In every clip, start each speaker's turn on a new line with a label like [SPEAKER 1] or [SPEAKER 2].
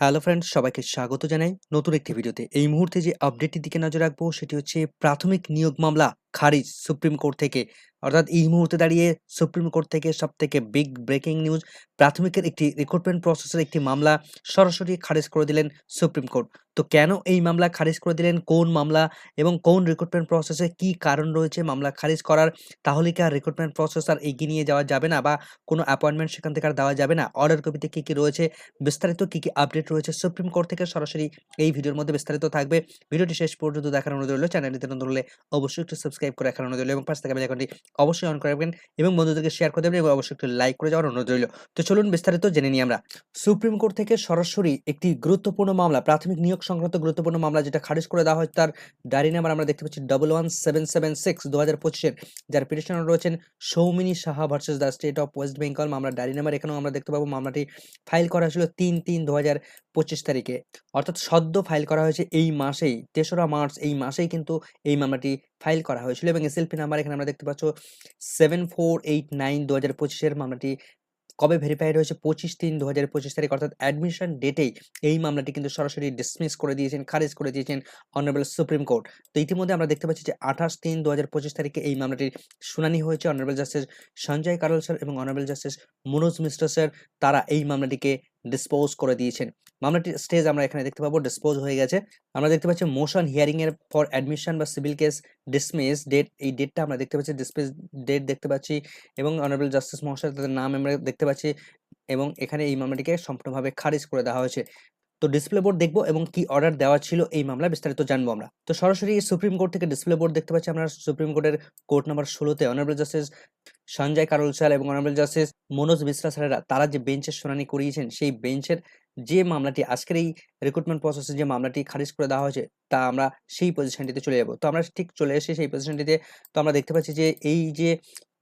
[SPEAKER 1] Hello friends সবাইকে স্বাগত জানাই নতুন একটি ভিডিওতে। এই মুহূর্তে যে আপডেটটির দিকে নজর রাখব, সেটি হচ্ছে প্রাথমিক নিয়োগ মামলা খারিজ সুপ্রিম কোর্ট থেকে। অর্থাৎ এই মুহূর্তে দাঁড়িয়ে সুপ্রিম কোর্ট থেকে সব থেকে বিগ ব্রেকিং নিউজ প্রাথমিকের একটি রিক্রুটমেন্ট প্রসেসের একটি মামলা সরাসরি খারিজ করে দিলেন সুপ্রিম কোর্ট তো কেন এই মামলা খারিজ করে দিলেন? কোন মামলা এবং কোন রিক্রুটমেন্ট প্রসেসে কি কারণ রয়েছে মামলা খারিজ করার? তাহলে কি আর রিক্রুটমেন্ট প্রসেস আর এগিয়ে নিয়ে যাওয়া যাবে না বা কোনো অ্যাপয়েন্টমেন্ট সেখান থেকে আর দেওয়া যাবে না? অর্ডার কপিতে কী কী রয়েছে? বিস্তারিত কী কী আপডেট রয়েছে সুপ্রিম কোর্ট থেকে সরাসরি এই ভিডিওর মধ্যে বিস্তারিত থাকবে। ভিডিওটি শেষ পর্যন্ত দেখার অনুরোধ রইল। চ্যানেলটিতে নতুন হলে অবশ্যই একটু সাবস্ক্রাইব করে রাখার অনুরোধ রইল এবং পাশে থাকা বেল আইকনটি অবশ্যই অন করে রাখবেন এবং বন্ধুদেরকে শেয়ার করে দেবেন এবং অবশ্যই একটু লাইক করে যাওয়ার অনুরোধ রইল। তো চলুন বিস্তারিত জেনে নিই আমরা। সুপ্রিম কোর্ট থেকে সরাসরি একটি গুরুত্বপূর্ণ মামলা, প্রাথমিক নিয়োগ সংক্রান্ত গুরুত্বপূর্ণ মামলা যেটা খারিজ করে দেওয়া হয় তার ডায়েরি নাম্বার আমরা দেখতে পাচ্ছি double one seven seven six দু হাজার পঁচিশের। যার পিটিশনার রয়েছেন Soumini Saha versus the state of West Bengal মামলা ডায়েরি নাম্বার এখানেও আমরা দেখতে পাবো। মামলাটি ফাইল করা হয়েছিল তিন তিন দু হাজার পঁচিশ তারিখে। অর্থাৎ সদ্য ফাইল করা হয়েছে এই মাসেই, তেসরা মার্চ এই মাসেই কিন্তু এই মামলাটি ফাইল করা হয়েছিল এবং এসএলপি নাম্বার এখানে আমরা দেখতে পাচ্ছ সেভেন ফোর এইট নাইন দু হাজার পঁচিশের মামলাটি কবে ভেরিফাইড হয়েছে? পঁচিশ তিন দু হাজার পঁচিশ তারিখ, অর্থাৎ অ্যাডমিশন ডেটেই এই মামলাটি কিন্তু সরাসরি ডিসমিস করে দিয়েছেন, খারিজ করে দিয়েছেন অনারেবল সুপ্রিম কোর্ট। তো ইতিমধ্যে আমরা দেখতে পাচ্ছি যে আঠাশ তিন দু হাজার পঁচিশ তারিখে এই মামলাটির শুনানি হয়েছে honourable justice Sanjay Karol sir এবং honourable justice Manoj Mishra sir তারা এই মামলাটিকে ডিসপোজ করে দিয়েছেন। মামলাটির স্টেজ আমরা এখানে দেখতে পাবো ডিসপোজ হয়ে গেছে। আমরা দেখতে পাচ্ছি মোশন হিয়ারিং এর ফর অ্যাডমিশন বা সিভিল কেস ডিসমিস ডেট এই ডেটটা আমরা দেখতে পাচ্ছি ডিসমিস ডেট দেখতে পাচ্ছি এবং অনারেবল জাস্টিস মহাশয় তাদের নাম আমরা দেখতে পাচ্ছি এবং এখানে এই মামলাটিকে সম্পূর্ণভাবে খারিজ করে দেওয়া হয়েছে। তো ডিসপ্লে বোর্ড দেখব এবং কি অর্ডার দেওয়া ছিল এই মামলা বিস্তারিত জানব আমরা। তো সরাসরি সুপ্রিম কোর্ট থেকে ডিসপ্লে বোর্ড দেখতে পাচ্ছি আমরা, সুপ্রিম কোর্টের কোর্ট নাম্বার ষোলোতে honourable justice Sanjay Karol sir এবং অনারেবল জাস্টিস মনোজ মিশ্রা স্যারেরা, তারা যে বেঞ্চের শুনানি করিয়েছেন, সেই বেঞ্চের যে মামলাটি, আজকের এই রিক্রুটমেন্ট প্রসেসে যে মামলাটি খারিজ করে দেওয়া হয়েছে, তা আমরা সেই পজিশনটিতে চলে যাব। তো আমরা ঠিক চলে এসে সেই পজিশনটিতে তো আমরা দেখতে পাচ্ছি যে, এই যে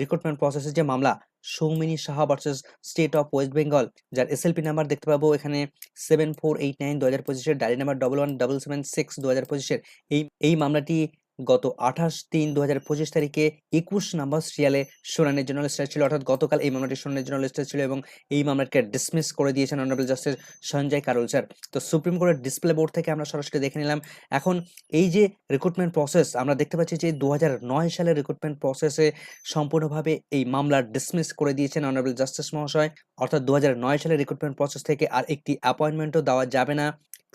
[SPEAKER 1] রিক্রুটমেন্ট প্রসেসের যে মামলা, Soumini Saha versus state of West Bengal যার এসএলপি নাম্বার দেখতে পাবো এখানে সেভেন ফোর এইট নাইন দু হাজার পঁচিশের diary number double one double seven six দু হাজার পঁচিশের। এই এই মামলাটি গত আঠাশ তিন দু হাজার পঁচিশ তারিখে একুশ নাম্বার সিরিয়ালে শুনানির জন্য লিস্টেড ছিল অর্থাৎ গতকাল এই মামলাটি শুনানির জন্য লিস্টেড ছিল এবং এই মামলাটিকে ডিসমিস করে দিয়েছেন honourable justice Sanjay Karol sir তো সুপ্রিম কোর্টের ডিসপ্লে বোর্ড থেকে আমরা সরাসরি দেখে নিলাম, এখন এই যে রিক্রুটমেন্ট প্রসেস আমরা দেখতে পাচ্ছি যে দু হাজার নয় সালের রিক্রুটমেন্ট প্রসেসে সম্পূর্ণভাবে এই মামলা ডিসমিস করে দিয়েছেন অনারেবল জাস্টিস মহাশয়। অর্থাৎ দু হাজার নয় সালের রিক্রুটমেন্ট প্রসেস থেকে আর একটি অ্যাপয়েন্টমেন্টও দেওয়া যাবে না।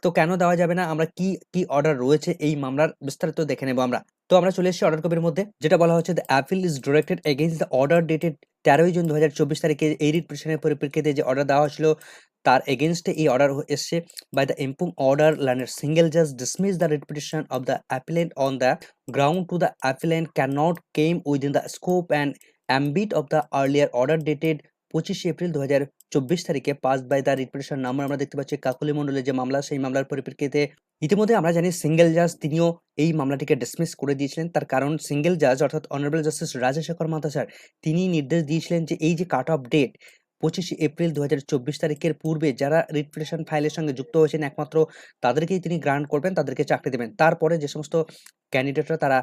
[SPEAKER 1] তো কেন দেওয়া যাবে না? আমরা কি কি অর্ডার রয়েছে? এই মামলার বিস্তারিত দেখে নেব আমরা। তো আমরা চলে এসেছি অর্ডার কপির মধ্যে, যেটা বলা হচ্ছে the appeal is directed against the order dated তেরোই জুন দু হাজার চব্বিশ তারিখে এই রিট পিটিশনের পরিপ্রেক্ষিতে যে অর্ডার দেওয়া হয়েছিল, তার এগেনস্টে এই অর্ডার এসছে by the impugned order learned single জাজ dismiss the writ petition of the appellant on the ground to the appellant can not came within the scope and ambit of the earlier order dated পঁচিশে April দু হাজার চব্বিশ তারিখে pass by the writ petition আমরা দেখতে পাচ্ছি কাকুলি মণ্ডলের যে মামলা, সেই মামলার পরিপ্রেক্ষিতে ইতিমধ্যে আমরা জানি সিঙ্গেল জাজ তিনিও এই মামলাটিকে ডিসমিস করে দিয়েছিলেন। তার কারণ সিঙ্গেল জাজ অর্থাৎ অনারেবল জাস্টিস রাজশেখর স্যার, তিনি নির্দেশ দিয়েছিলেন যে এই যে কাট অফ ডেট পঁচিশে এপ্রিল দু হাজার চব্বিশ তারিখের পূর্বে যারা রিট পিটিশন ফাইলের সঙ্গে যুক্ত হয়েছেন একমাত্র, তাদেরকেই তিনি গ্রান্ট করবেন, তাদেরকে চাকরি দেবেন। তারপরে যে সমস্ত ক্যান্ডিডেটরা তারা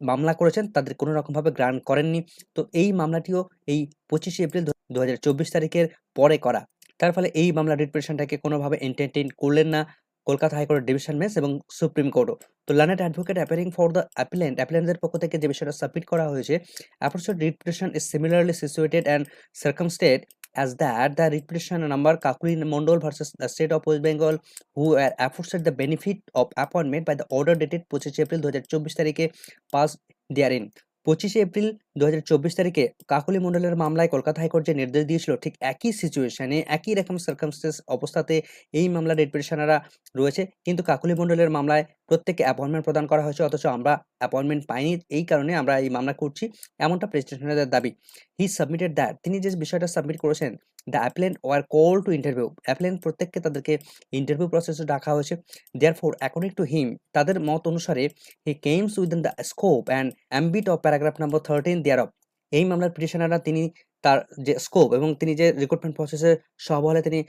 [SPEAKER 1] মামলা করেছেন, তাদের কোনো রকমভাবে গ্রান্ট করেননি। তো এই মামলাটিও এই পঁচিশে এপ্রিল দু হাজার চব্বিশ তারিখের পরে করা। তার ফলে এই মামলা রিট পিটিশনটাকে কোনোভাবে এন্টারটেইন করলেন না কলকাতা হাইকোর্টের ডিভিশন বেঞ্চ এবং সুপ্রিম কোর্টও। তো learned advocate appearing for the appellant অ্যাপিলেন্টদের পক্ষ থেকে যে বিষয়টা সাবমিট করা হয়েছে approached writ petition is similarly situated and circumstanced as that the writ petition number Kakuli Mondol versus the state of West Bengal who were afforded the benefit of appointment by the order dated 25 April 2024 তারিখে pass therein পঁচিশে April দু হাজার চব্বিশ তারিখে কাকলি মন্ডলের মামলায় Kolkata high court যে নির্দেশ দিয়েছিল, ঠিক একই সিচুয়েশনে একই রকম সার্কামস্টেন্স অবস্থাতে এই মামলার রিট পিটিশনাররা রয়েছে। কিন্তু কাকলি মন্ডলের মামলায় প্রত্যেককে অ্যাপয়েন্টমেন্ট প্রদান করা হয়েছে, অথচ আমরা অ্যাপয়েন্টমেন্ট পাইনি। এই কারণে আমরা এই মামলা করছি। এমনটা প্রেসিডেন্টের দাবি। হি সাবমিটেড দ্যাট তিনি যে বিষয়টা সাবমিট করেছেন the appellant were call to interview appellant প্রত্যেককে তাদেরকে ইন্টারভিউ প্রসেসে ডাকা হয়েছে। Therefore according to him তাদের মত অনুসারে he comes within the scope and ambit of paragraph number thirteen thereof. এই মামলার পিটিশনাররা তিনি তার যে স্কোপ এবং তিনি যে রিক্রুটমেন্ট প্রসেসে সহবলে তিনি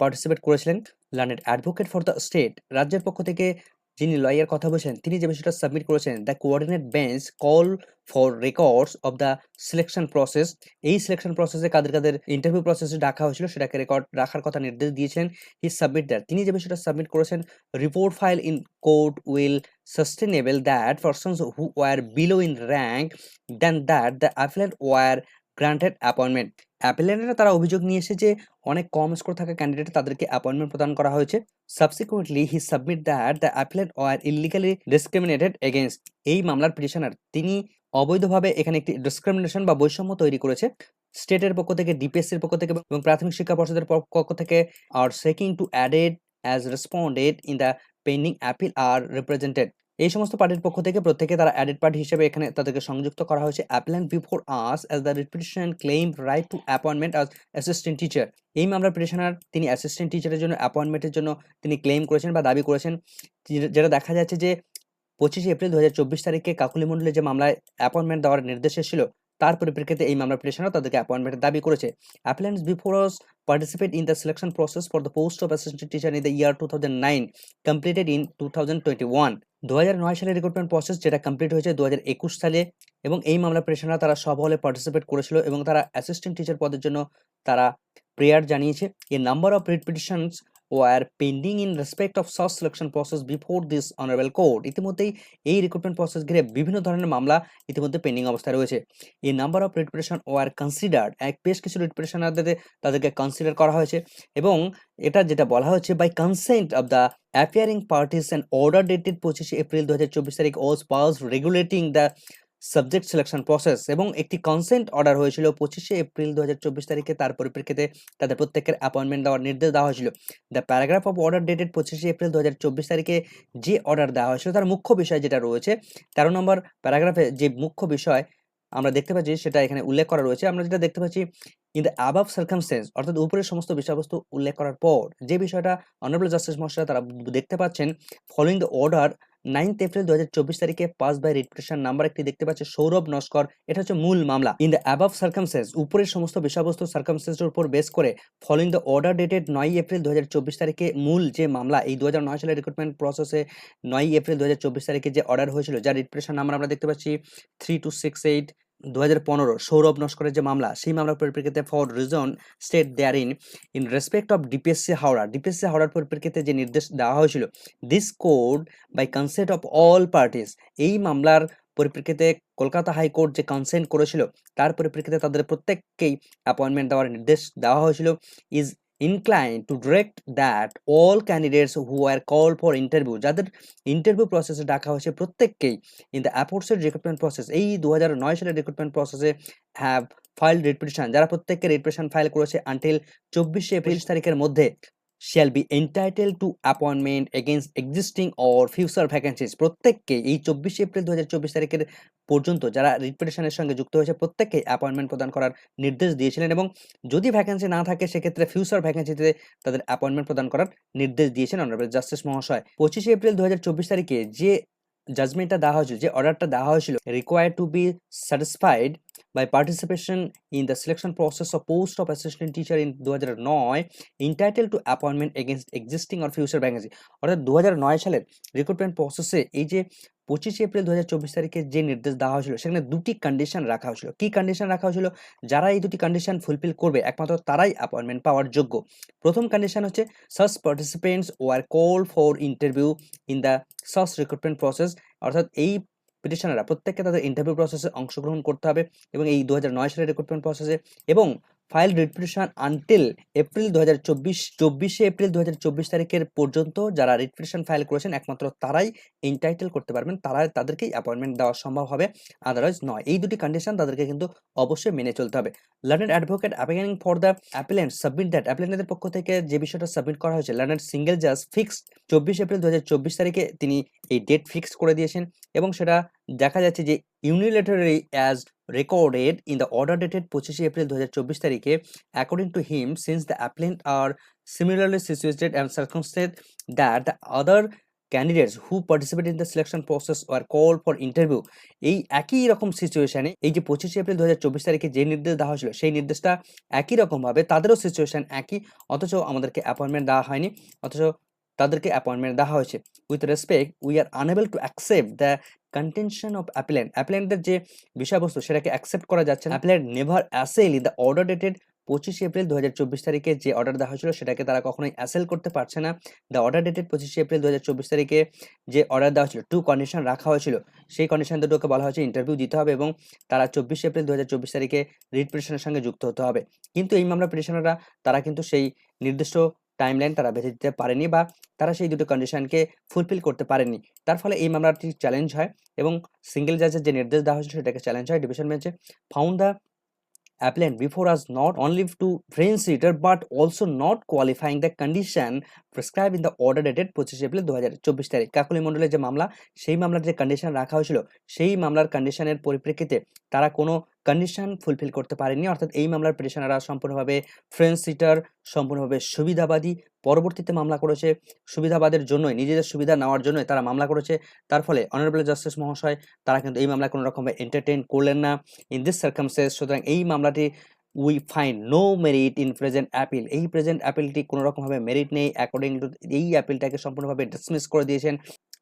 [SPEAKER 1] পার্টিসিপেট করেছিলেন learned advocate for the state রাজ্যের পক্ষ থেকে যিনি লয়ার কথা বলছেন, তিনি যে বিষয়টা সাবমিট করেছেন the coordinate bench call for records of the selection process এই সিলেকশন প্রসেসে কাদের কাদের ইন্টারভিউ প্রসেসে ডাকা হয়েছিল সেটাকে রেকর্ড রাখার কথা নির্দেশ দিয়েছেন হি সাবমিট দ্যাট তিনি যে বিষয়টা সাবমিট করেছেন report file in court will sustainable that persons who were below in rank then that the appellant were granted appointment অ্যাপিলেন্টরা তারা অভিযোগ নিয়ে এসে যে, অনেক কম স্কোর থাকা ক্যান্ডিডেট তাদেরকে অ্যাপয়েন্টমেন্ট প্রদান করা হয়েছে। Subsequently he submit that the appellant were illegally discriminated against এই মামলার পিটিশনার তিনি অবৈধভাবে এখানে একটি ডিসক্রিমিনেশন বা বৈষম্য তৈরি করেছে। স্টেটের পক্ষ থেকে ডিপিএসসির পক্ষ থেকে এবং প্রাথমিক শিক্ষা পর্ষদের পক্ষ থেকে are seeking to added as responded in the pending appeal are represented এই সমস্ত পার্টির পক্ষ থেকে প্রত্যেকে তারা অ্যাডেড পার্টি হিসেবে এখানে তাদেরকে সংযুক্ত করা হয়েছে appellant before us as the writ petition claim right to appointment as assistant teacher এই মামলার পিটিশনার তিনি অ্যাসিস্ট্যান্ট টিচারের জন্য অ্যাপয়েন্টমেন্টের জন্য তিনি ক্লেইম করেছেন বা দাবি করেছেন। যেটা দেখা যাচ্ছে যে পঁচিশে এপ্রিল দু হাজার চব্বিশ তারিখে কাকুলি মণ্ডলে যে মামলায় অ্যাপয়েন্টমেন্ট দেওয়ার নির্দেশ এসেছিল তার পরিপ্রেক্ষিতে এই মামলার পিটিশনার তাদেরকে অ্যাপয়েন্টমেন্টের দাবি করেছে। Appellants before us participate in the selection process for the post of assistant teacher in the year 2009 completed in 2021 2009 সালে রিক্রুটমেন্ট প্রসেস যেটা কমপ্লিট হয়েছে 2021 সালে এবং এই মামলা পিটিশনার তারা সব হলে পার্টিসিপেট করেছিল এবং তারা অ্যাসিস্ট্যান্ট টিচার পদের জন্য তারা প্রেয়ার জানিয়েছে। A number of writ petitions were pending in respect of such selection process before this honourable court ইতিমধ্যেই এই রিক্রুটমেন্ট প্রসেস ঘিরে বিভিন্ন ধরনের মামলা ইতিমধ্যে পেন্ডিং অবস্থায় রয়েছে। এই number of writ petition were considered এক বেশ কিছু রিট পিটিশনারদের তাদেরকে কনসিডার করা হয়েছে এবং এটা যেটা বলা হচ্ছে by consent of the appearing parties and order dated পঁচিশে এপ্রিল দু হাজার চব্বিশ তারিখ was pass regulating the subject selection process এবং একটি কনসেন্ট অর্ডার হয়েছিল পঁচিশে এপ্রিল দু হাজার চব্বিশ তারিখে। তার পরিপ্রেক্ষিতে তাদের প্রত্যেকের অ্যাপয়েন্টমেন্ট দেওয়ার নির্দেশ দেওয়া হয়েছিল। The paragraph of order dated পঁচিশে এপ্রিল দু হাজার চব্বিশ তারিখে যে অর্ডার দেওয়া হয়েছিল, তার মুখ্য বিষয় যেটা রয়েছে, তেরো নম্বর প্যারাগ্রাফে যে মুখ্য বিষয় আমরা দেখতে পাচ্ছি, সেটা এখানে উল্লেখ করা রয়েছে। আমরা যেটা দেখতে পাচ্ছি ইন দ্য অ্যাবাভ সার্কামস্টেন্স অর্থাৎ উপরের সমস্ত বিষয়বস্তু উল্লেখ করার পর, যে বিষয়টা অনারেবল জাস্টিস মহাশয় তারা দেখতে পাচ্ছেন following the order ninth April দু হাজার চব্বিশ তারিখে পাস বাই রিপিটেশন নাম্বার একটি দেখতে পাচ্ছে, সৌরভ নস্কর। এটা হচ্ছে মূল মামলা। ইন দ্য অ্যাবাভ সার্কামসেন্স উপরের সমস্ত বিষয়বস্তু সার্কামসেন্সের উপর বেস করে ফলোইং দ্য অর্ডার ডেটেড নয় এপ্রিল দু হাজার চব্বিশ তারিখে মূল যে মামলা, এই দু হাজার নয় সালের রিক্রুটমেন্ট প্রসেসে নয় এপ্রিল দু হাজার চব্বিশ তারিখে যে অর্ডার হয়েছিল, যার রিপিটেশন নাম্বার আমরা দেখতে পাচ্ছি থ্রি টু সিক্স এইট দু হাজার পনেরো সৌরভ নস্করের যে মামলা, সেই মামলার পরিপ্রেক্ষিতে for reason state there in in respect of DPSC Howrah DPSC হাওড়ার পরিপ্রেক্ষিতে যে নির্দেশ দেওয়া হয়েছিল this court by consent of all parties এই মামলার পরিপ্রেক্ষিতে কলকাতা হাইকোর্ট যে কনসেন্ট করেছিল, তার পরিপ্রেক্ষিতে তাদের প্রত্যেককেই অ্যাপয়েন্টমেন্ট দেওয়ার নির্দেশ দেওয়া হয়েছিল is inclined to direct that all candidates who are called for interview যাদের ইন্টারভিউ প্রসেসে ডাকা হয়েছে প্রত্যেককেই ইন দ্য অ্যাপোর্টসের রিক্রুটমেন্ট প্রসেস এই দু হাজার নয় সালের রিক্রুটমেন্ট প্রসেসে হ্যাভ ফাইল রিপিটিশন যারা প্রত্যেককে রিপিটিশন ফাইল করেছে আনটিল চব্বিশে এপ্রিল তারিখের মধ্যে। Shall be entitled to appointment against existing or future vacancies. প্রত্যেককে এই চব্বিশে এপ্রিল দু হাজার চব্বিশ তারিখের পর্যন্ত যারা রিপিটেশনের সঙ্গে যুক্ত হয়েছে, প্রত্যেককে অ্যাপয়েন্টমেন্ট প্রদান করার নির্দেশ দিয়েছিলেন এবং যদি ভ্যাকেন্সি না থাকে, সেক্ষেত্রে ফিউচার ভ্যাকেন্সিতে তাদের অ্যাপয়েন্টমেন্ট প্রদান করার নির্দেশ দিয়েছেন অনারেবল জাস্টিস মহাশয় পঁচিশে এপ্রিল দু হাজার চব্বিশ তারিখে যে জাজমেন্টটা দেওয়া হয়েছিল, যে অর্ডারটা দেওয়া হয়েছিল required to be satisfied in the selection process of post of assistant teacher in দু হাজার নয় entitled to appointment against existing or future vacancy অর্থাৎ দু হাজার নয় সালের রিক্রুটমেন্ট প্রসেসে এই যে পঁচিশে এপ্রিল দু হাজার চব্বিশ তারিখে যে নির্দেশ দেওয়া হয়েছিল, সেখানে দুটি কন্ডিশন রাখা হয়েছিল। কি কন্ডিশন রাখা হয়েছিল? যারা এই দুটি কন্ডিশন ফুলফিল করবে, একমাত্র তারাই অ্যাপয়েন্টমেন্ট পাওয়ার যোগ্য। প্রথম কন্ডিশন হচ্ছে such participants were call for interview in the such recruitment process অর্থাৎ এই পিটিশনাররা প্রত্যেককে তাদের ইন্টারভিউ প্রসেসে অংশগ্রহণ করতে হবে এবং এই দু সালের রিক্রুটমেন্ট প্রসেসে এবং ফাইল রিপিটিশন আনটিল এপ্রিল দু হাজার চব্বিশ, চব্বিশে এপ্রিল দু হাজার চব্বিশ তারিখের পর্যন্ত যারা রিপিটিশন ফাইল করেছেন, একমাত্র তারাই এন্টাইটেল করতে পারবেন তারা তাদেরকেই অ্যাপয়েন্টমেন্ট দেওয়া সম্ভব হবে আদারওয়াইজ নয়। এই দুটি কন্ডিশন তাদেরকে কিন্তু অবশ্যই মেনে চলতে হবে। Learned advocate appearing for the appellant submit that অ্যাপিলেন্টদের পক্ষ থেকে যে বিষয়টা সাবমিট করা হয়েছে লার্নেড সিঙ্গেল জাজ ফিক্সড চব্বিশ এপ্রিল দু হাজার চব্বিশ তারিখে তিনি এই ডেট ফিক্স করে দিয়েছেন এবং সেটা দেখা যাচ্ছে যে unilaterally as recorded in the order dated 25 April 2024 according to him, since the appellant are similarly situated and circumstances that the other candidates who participate in the selection process were call for interview এই একই রকম সিচুয়েশানে এই যে পঁচিশে April দু হাজার চব্বিশ তারিখে যে নির্দেশ দেওয়া হয়েছিল, সেই নির্দেশটা একই রকমভাবে তাদেরও সিচুয়েশান একই, অথচ আমাদেরকে অ্যাপয়েন্টমেন্ট দেওয়া হয়নি, অথচ তাদেরকে অ্যাপয়েন্টমেন্ট দেওয়া হয়েছে। With respect we are unable to accept the contention of appellant অ্যাপিলেন্টের যে বিষয়বস্তু সেটাকে অ্যাকসেপ্ট করা যাচ্ছে না। Appellant never assail in the order dated পঁচিশে এপ্রিল দু হাজার চব্বিশ তারিখে যে অর্ডার দেওয়া হয়েছিল সেটাকে তারা কখনোই অ্যাসেল করতে পারছে না। দ্য অর্ডার ডেটেড পঁচিশে এপ্রিল দু হাজার চব্বিশ তারিখে যে অর্ডার দেওয়া হয়েছিল টু কন্ডিশন রাখা হয়েছিল। সেই কন্ডিশন দুটোকে বলা হয়েছে ইন্টারভিউ দিতে হবে এবং তারা চব্বিশে এপ্রিল দু হাজার চব্বিশ তারিখে রিট পিটিশনের সঙ্গে যুক্ত হতে হবে। কিন্তু এই মামলা পিটিশনাররা, তারা কিন্তু সেই নির্দিষ্ট টাইমলাইন তারা বেঁধে দিতে পারেনি বা তারা সেই দুটো কন্ডিশনকে ফুলফিল করতে পারেনি। তার ফলে এই মামলাটি চ্যালেঞ্জ হয় এবং সিঙ্গেল জাজের যে নির্দেশ দেওয়া হয়েছে সেটাকে চ্যালেঞ্জ হয় ডিভিশন বেঞ্চে found the appellant before us not only to friends reader but also not qualifying the condition prescribed in the order dated পঁচিশে এপ্রিল দু হাজার চব্বিশ তারিখ। কাকুলি মণ্ডলের যে মামলা, সেই মামলার যে কন্ডিশন রাখা হয়েছিল, সেই মামলার কন্ডিশনের পরিপ্রেক্ষিতে তারা কোনো কন্ডিশন ফুলফিল করতে পারেনি। অর্থাৎ এই মামলার পিটিশনাররা সম্পূর্ণভাবে ফ্রেন্স সিটার সম্পূর্ণভাবে সুবিধাবাদী, পরবর্তীতে মামলা করেছে সুবিধাবাদের জন্যই, নিজেদের সুবিধা নেওয়ার জন্যই তারা মামলা করেছে। তার ফলে অনারেবল জাস্টিস মহাশয়, তারা কিন্তু এই মামলা কোনো রকমভাবে এন্টারটেইন করলেন না। ইন দিস সার্কামসেস সুতরাং এই মামলাটি we find no merit in present appeal এই প্রেজেন্ট অ্যাপিলটি কোনোরকমভাবে মেরিট নেই অ্যাকর্ডিং টু এই অ্যাপিলটাকে সম্পূর্ণভাবে ডিসমিস করে দিয়েছেন।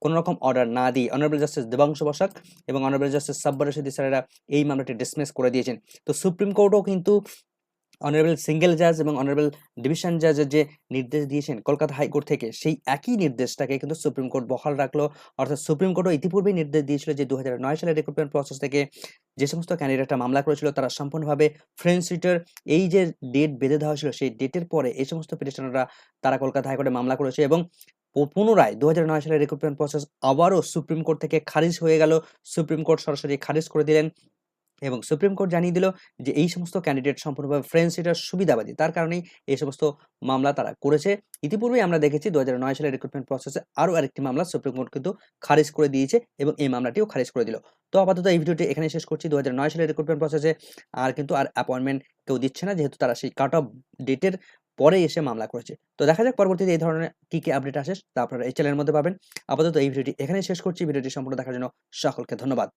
[SPEAKER 1] কোনো রকম অর্ডার না দিয়ে অনারেবল জাস্টিস দেবাংশ বসাক এবং অনারেবল জাস্টিস সাব্বার রশিদি স্যারেরা এই মামলাটি ডিসমিস করে দিয়েছেন। তো সুপ্রিম কোর্টও কিন্তু অনারেবল সিঙ্গেল জাজ এবং অনারেবল ডিভিশন জাজের যে নির্দেশ দিয়েছেন কলকাতা হাইকোর্ট থেকে, সেই একই নির্দেশটাকে কিন্তু সুপ্রিম কোর্ট বহাল রাখল। অর্থাৎ সুপ্রিম কোর্টও ইতিপূর্বেই নির্দেশ দিয়েছিল যে দুহাজার নয় সালের রিক্রুটমেন্ট প্রসেস থেকে যে সমস্ত ক্যান্ডিডেটরা মামলা করেছিল, তারা সম্পূর্ণভাবে ফ্রেন্স রিটের এই যে ডেট বেঁধে দেওয়া হয়েছিল, সেই ডেটের পরে এই সমস্ত পিটিশনাররা তারা কলকাতা হাইকোর্টে মামলা করেছে এবং পুনরায় দু হাজার নয় সালের রিক্রুটমেন্ট প্রসেস আবারও সুপ্রিম কোর্ট থেকে খারিজ হয়ে গেল। সুপ্রিম কোর্ট সরাসরি খারিজ করে দিলেন। এবং সুপ্রিম কোর্ট জানিয়ে দিল যে, এই সমস্ত ক্যান্ডিডেট সম্পূর্ণভাবে ফ্রেন্স সিটার সুবিধাবাদী। তার কারণেই এই সমস্ত মামলা তারা করেছে। ইতিপূর্বেই আমরা দেখেছি দু সালের রিক্রুটমেন্ট প্রসেসে আরও আরেকটি মামলা সুপ্রিম কোর্ট কিন্তু খারিজ করে দিয়েছে এবং এই মামলাটিও খারিজ করে দিল। তো আপাতত এই ভিডিওটি এখানে শেষ করছি। দু হাজার নয় সালের রিক্রুটমেন্ট প্রসেসে আর কিন্তু আর অ্যাপয়েন্টমেন্ট কেউ দিচ্ছে না, যেহেতু তারা সেই কাট অফ ডেটের পরে এসে মামলা করেছে। তো দেখা যাক পরবর্তীতে এই ধরনের কি কি আপডেট আসে তা আপনারা এই চ্যানেলের মধ্যে পাবেন। আপাতত এই ভিডিওটি এখানে শেষ করছি। ভিডিওটি সম্পূর্ণ দেখার জন্য সকলকে ধন্যবাদ।